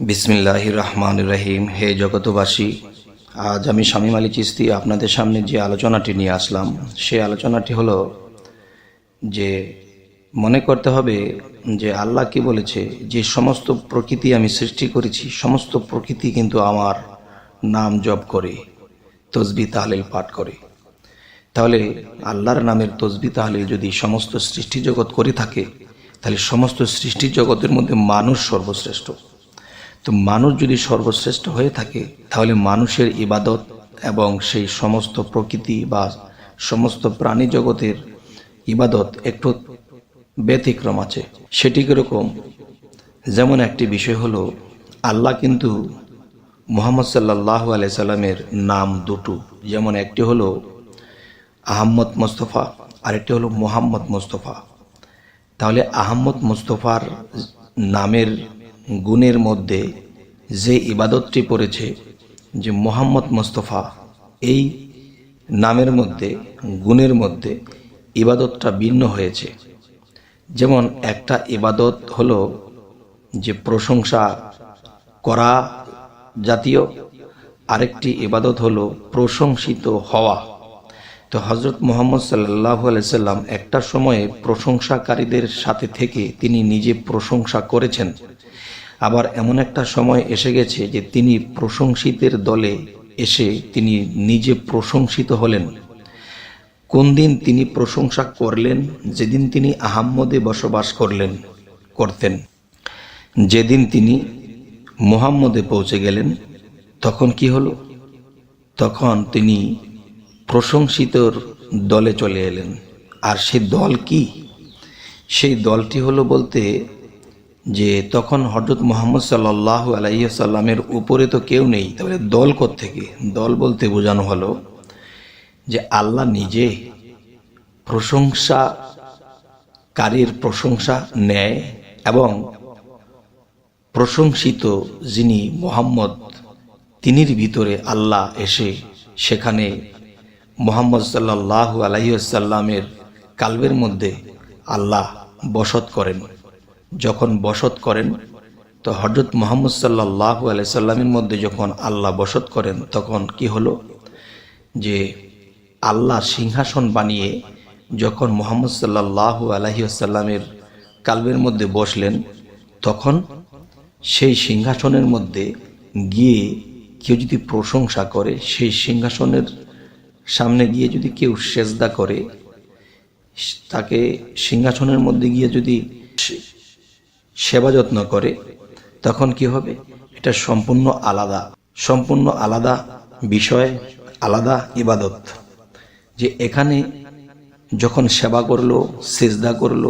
বিসমিল্লাহ রহমান রহিম। হে জগতবাসী আজ আমি শামীম আলী চিস্তি আপনাদের সামনে যে আলোচনাটি নিয়ে আসলাম সে আলোচনাটি হলো যে মনে করতে হবে যে আল্লাহ কি বলেছে, যে সমস্ত প্রকৃতি আমি সৃষ্টি করেছি, সমস্ত প্রকৃতি কিন্তু আমার নাম জপ করে, তসবি তাহলিল পাঠ করে। তাহলে আল্লাহর নামের তসবি তাহলিল যদি সমস্ত সৃষ্টি জগৎ করে থাকে, তাহলে সমস্ত সৃষ্টি জগতের মধ্যে মানুষ সর্বশ্রেষ্ঠ। তো মানুষ যদি সর্বশ্রেষ্ঠ হয়ে থাকে, তাহলে মানুষের ইবাদত এবং সেই সমস্ত প্রকৃতি বা সমস্ত প্রাণী জগতের ইবাদত একটু ব্যতিক্রম আছে। সেটি কীরকম? যেমন একটি বিষয় হলো, আল্লাহ কিন্তু মোহাম্মদ সাল্লাহ আলাই সাল্লামের নাম দুটো। যেমন একটি হলো আহম্মদ মোস্তফা, আরেকটি হলো মোহাম্মদ মোস্তফা। তাহলে আহম্মদ মোস্তফার নামের গুণের মধ্যে যে ইবাদতটি পড়েছে যে মোহাম্মদ মোস্তফা, এই নামের মধ্যে, গুণের মধ্যে ইবাদতটা ভিন্ন হয়েছে। যেমন একটা ইবাদত হলো যে প্রশংসা করা জাতীয়, আরেকটি ইবাদত হলো প্রশংসিত হওয়া। তো হজরত মোহাম্মদ সাল্লাহ আলাইসাল্লাম একটা সময়ে প্রশংসাকারীদের সাথে থেকে তিনি নিজে প্রশংসা করেছেন। আবার এমন একটা সময় এসে গেছে যে তিনি প্রশংসিতের দলে এসে তিনি নিজে প্রশংসিত হলেন। কোন দিন তিনি প্রশংসা করলেন? যেদিন তিনি আহাম্মদে বসবাস করলেন, করতেন। যেদিন তিনি মোহাম্মদে পৌঁছে গেলেন, তখন কি হলো? তখন তিনি প্রশংসিতর দলে চলে এলেন। আর সেই দল কি? সেই দলটি হলো বলতে যে তখন হজরত মোহাম্মদ সাল্লাহ আলাইসাল্লামের উপরে তো কেউ নেই। তাহলে দল থেকে দল বলতে বোঝানো হলো যে আল্লাহ নিজে প্রশংসাকারীর প্রশংসা নেয় এবং প্রশংসিত যিনি মোহাম্মদ, তিনির ভিতরে আল্লাহ এসে সেখানে মোহাম্মদ সাল্লাহ আলাইসাল্লামের কালবের মধ্যে আল্লাহ বসত করেন। যখন বসত করেন, তো হজরত মোহাম্মদ সাল্লাহ আলাইসাল্লামের মধ্যে যখন আল্লাহ বসত করেন, তখন কি হলো? যে আল্লাহ সিংহাসন বানিয়ে যখন মোহাম্মদ সাল্লাহ আলহিউসাল্লামের কালবের মধ্যে বসলেন, তখন সেই সিংহাসনের মধ্যে গিয়ে কেউ যদি প্রশংসা করে, সেই সিংহাসনের সামনে গিয়ে যদি কেউ সেজদা করে, তাকে সিংহাসনের মধ্যে গিয়ে যদি সেবা যত্ন করে, তখন কি হবে? এটা সম্পূর্ণ আলাদা সম্পূর্ণ আলাদা বিষয়, আলাদা ইবাদত। যে এখানে যখন সেবা করল, সেজদা করল,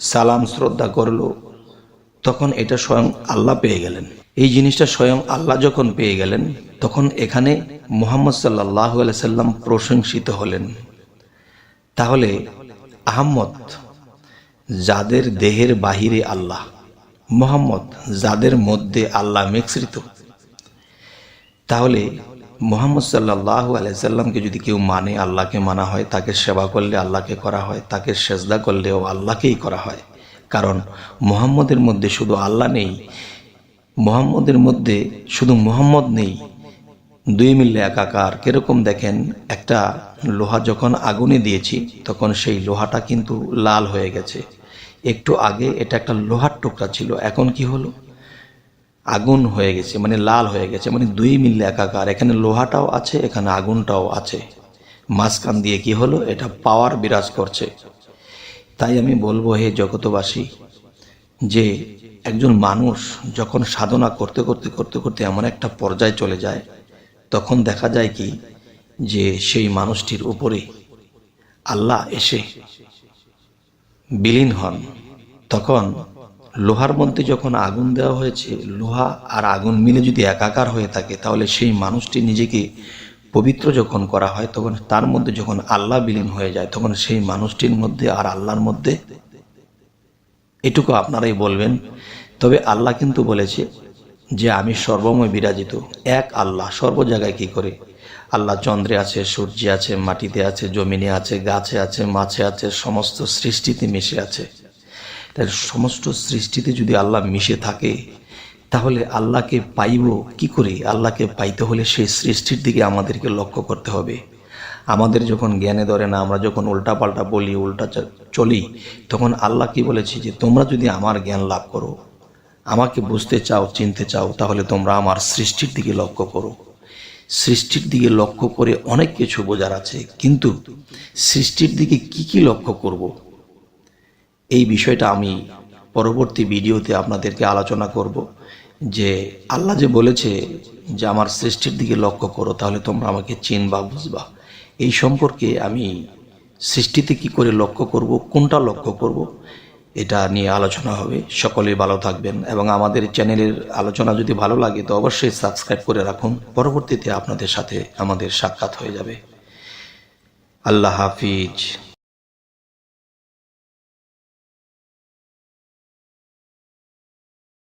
সালাম, শ্রদ্ধা করল, তখন এটা স্বয়ং আল্লাহ পেয়ে গেলেন। এই জিনিসটা স্বয়ং আল্লাহ যখন পেয়ে গেলেন, তখন এখানে মোহাম্মদ সাল্লাহ সাল্লাম প্রশংসিত হলেন। তাহলে আহম্মদ, যাদের দেহের বাহিরে আল্লাহ মোহাম্মদ যাদের মধ্যে আল্লাহ মিশ্রিত। তাহলে মোহাম্মদ সাল্লাহ আলাইসাল্লামকে যদি কেউ মানে আল্লাহকে মানা হয়, তাকে সেবা করলে আল্লাহকে করা হয়, তাকে সেজদা করলেও আল্লাহকেই করা হয়। কারণ মোহাম্মদের মধ্যে শুধু আল্লাহ নেই, মোহাম্মদের মধ্যে শুধু মোহাম্মদ নেই। দুই মিললে একাকার। কীরকম দেখেন, একটা লোহা যখন আগুনে দিয়েছি, তখন সেই লোহাটা কিন্তু লাল হয়ে গেছে। একটু আগে এটা একটা লোহার টুকরা ছিল, এখন কি হলো? আগুন হয়ে গেছে মানে লাল হয়ে গেছে মানে দুই মিললে একাকার, এখানে লোহাটাও আছে, এখানে আগুনটাও আছে। মাঝখান দিয়ে কি হলো? এটা পাওয়ার বিরাজ করছে। তাই আমি বলব, হে জগতবাসী যে একজন মানুষ যখন সাধনা করতে করতে করতে করতে এমন একটা পর্যায়ে চলে যায়, তখন দেখা যায় কি, যে সেই মানুষটির উপরে আল্লাহ এসে বিলীন হন। তখন লোহার মধ্যে যখন আগুন দেওয়া হয়েছে, লোহা আর আগুন মিলে যদি একাকার হয়ে থাকে, তাহলে সেই মানুষটি নিজেকে পবিত্র যখন করা হয়, তখন তার মধ্যে যখন আল্লাহ বিলীন হয়ে যায়, তখন সেই মানুষটির মধ্যে আর আল্লাহর মধ্যে এটুকু আপনারাই বলবেন। তবে আল্লাহ কিন্তু বলেছে যে, আমি সর্বময় বিরাজিত, এক আল্লাহ, সর্ব জায়গায় কি করে? আল্লাহ চন্দ্রে আছে, সূর্যে আছে, মাটিতে আছে, জমিনে আছে, গাছে আছে, মাছে আছে, সমস্ত সৃষ্টিতে মিশে আছে। তাই সমস্ত সৃষ্টিতে যদি আল্লাহ মিশে থাকে, তাহলে আল্লাহকে পাইব কি করে? আল্লাহকে পাইতে হলে সেই সৃষ্টির দিকে আমাদেরকে লক্ষ্য করতে হবে। আমাদের যখন জ্ঞানে ধরে না, আমরা যখন উল্টা পাল্টা বলি, উল্টা চলি, তখন আল্লাহ কি বলেছে যে, তোমরা যদি আমার জ্ঞান লাভ করো, আমাকে বুঝতে চাও, চিনতে চাও, তাহলে তোমরা আমার সৃষ্টির দিকে লক্ষ্য করো। সৃষ্টির দিকে লক্ষ্য করে অনেক কিছু বোঝার আছে, কিন্তু সৃষ্টির দিকে কি কি লক্ষ্য করব? এই বিষয়টা আমি পরবর্তী ভিডিওতে আপনাদেরকে আলোচনা করব যে আল্লাহ যে বলেছে যে আমার সৃষ্টির দিকে লক্ষ্য করো, তাহলে তোমরা আমাকে চিনবা, বুঝবা। এই সম্পর্কে আমি সৃষ্টিতে কি করে লক্ষ্য করব, কোনটা লক্ষ্য করব এটা নিয়ে আলোচনা হবে। সকলেই ভালো থাকবেন এবং আমাদের চ্যানেলের আলোচনা যদি ভালো লাগে তো অবশ্যই সাবস্ক্রাইব করে রাখুন। পরবর্তীতে আপনাদের সাথে আমাদের সাক্ষাৎ হয়ে যাবে। আল্লাহ হাফিজ।